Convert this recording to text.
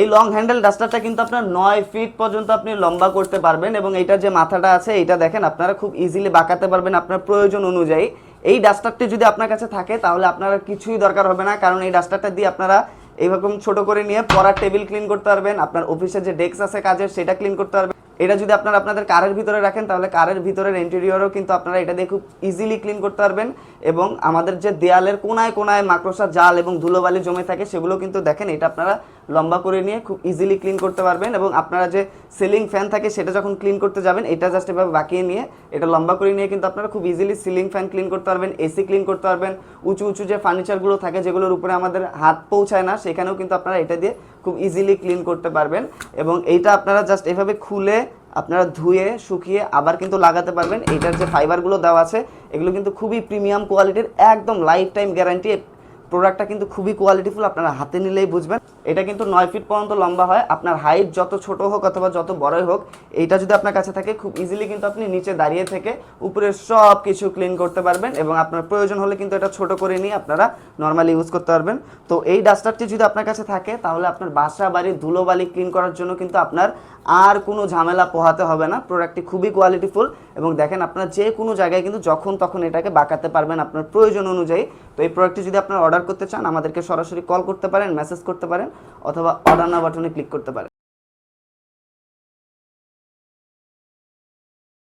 এই long handle ডাস্টারটা কিন্তু আপনার নয় ফিট পর্যন্ত আপনি লম্বা করতে পারবেন এবং এটার যে মাথাটা আছে এটা দেখেন আপনারা খুব ইজিলি বাঁকাতে পারবেন আপনার প্রয়োজন অনুযায়ী। এই ডাস্টারটি যদি আপনার কাছে থাকে, তাহলে আপনারা কিছুই দরকার হবে না, কারণ এই ডাস্টারটা দিয়ে আপনারা এইরকম ছোট করে নিয়ে পড়ার টেবিল ক্লিন করতে পারবেন, আপনার অফিসের যে ডেস্ক আছে কাজের, সেটা ক্লিন করতে পারবেন। এটা যদি আপনারা আপনাদের কারের ভিতরে রাখেন, তাহলে কারের ভিতরের ইন্টেরিয়রও কিন্তু আপনারা এটা দিয়ে খুব ইজিলি ক্লিন করতে পারবেন এবং আমাদের যে দেয়ালের কোনায় কোনায় মাকড়সা জাল এবং ধুলোবালি জমে থাকে, সেগুলো কিন্তু দেখেন, এটা আপনারা লম্বা করে নিয়ে খুব ইজিলি ক্লিন করতে পারবেন এবং আপনারা যে সিলিং ফ্যান থাকে সেটা যখন ক্লিন করতে যাবেন, এটা জাস্ট এভাবে বাঁকিয়ে নিয়ে এটা লম্বা করে নিয়ে কিন্তু আপনারা খুব ইজিলি সিলিং ফ্যান ক্লিন করতে পারবেন এসি ক্লিন করতে পারবেন, উঁচু উঁচু যে ফার্নিচারগুলো থাকে যেগুলোর উপরে আমাদের হাত পৌঁছায় না, সেখানেও কিন্তু আপনারা এটা দিয়ে খুব ইজিলি ক্লিন করতে পারবেন এবং এইটা আপনারা জাস্ট এভাবে খুলে আপনারা ধুয়ে, শুকিয়ে আবার কিন্তু লাগাতে পারবেন। এইটার যে ফাইবারগুলো দেওয়া আছে, এগুলো কিন্তু খুবই প্রিমিয়াম কোয়ালিটির একদম লাইফ টাইম গ্যারান্টি প্রোডাক্টটা কিন্তু খুবই কোয়ালিটিফুল আপনারা হাতে নিলেই বুঝবেন। এটা কিন্তু নয় ফিট পর্যন্ত লম্বা হয়। আপনার হাইট যত ছোট হোক অথবা যত বড়ই হোক, এইটা যদি আপনার কাছে থাকে, খুব ইজিলি কিন্তু আপনি নিচে দাঁড়িয়ে থেকে উপরে সব কিছু ক্লিন করতে পারবেন এবং আপনার প্রয়োজন হলে কিন্তু এটা ছোট করে নিয়ে আপনারা নর্মালি ইউজ করতে পারবেন। তো এই ডাস্টারটি যদি আপনার কাছে থাকে, তাহলে আপনার বাসা বাড়ি, ধুলোবালি ক্লিন করার জন্য কিন্তু আপনার আর কোনো ঝামেলা পোহাতে হবে না। প্রোডাক্টটি খুবই কোয়ালিটিফুল এবং দেখেন আপনার যে কোনো জায়গায় কিন্তু যখন তখন এটাকে বাঁকাতে পারবেন আপনার প্রয়োজন অনুযায়ী। তো এই প্রোডাক্টটি যদি আপনার অর্ডার করতে চান, আমাদেরকে সরাসরি কল করতে পারেন, মেসেজ করতে পারেন, অথবা অর্ডার না বাটনে ক্লিক করতে পারেন।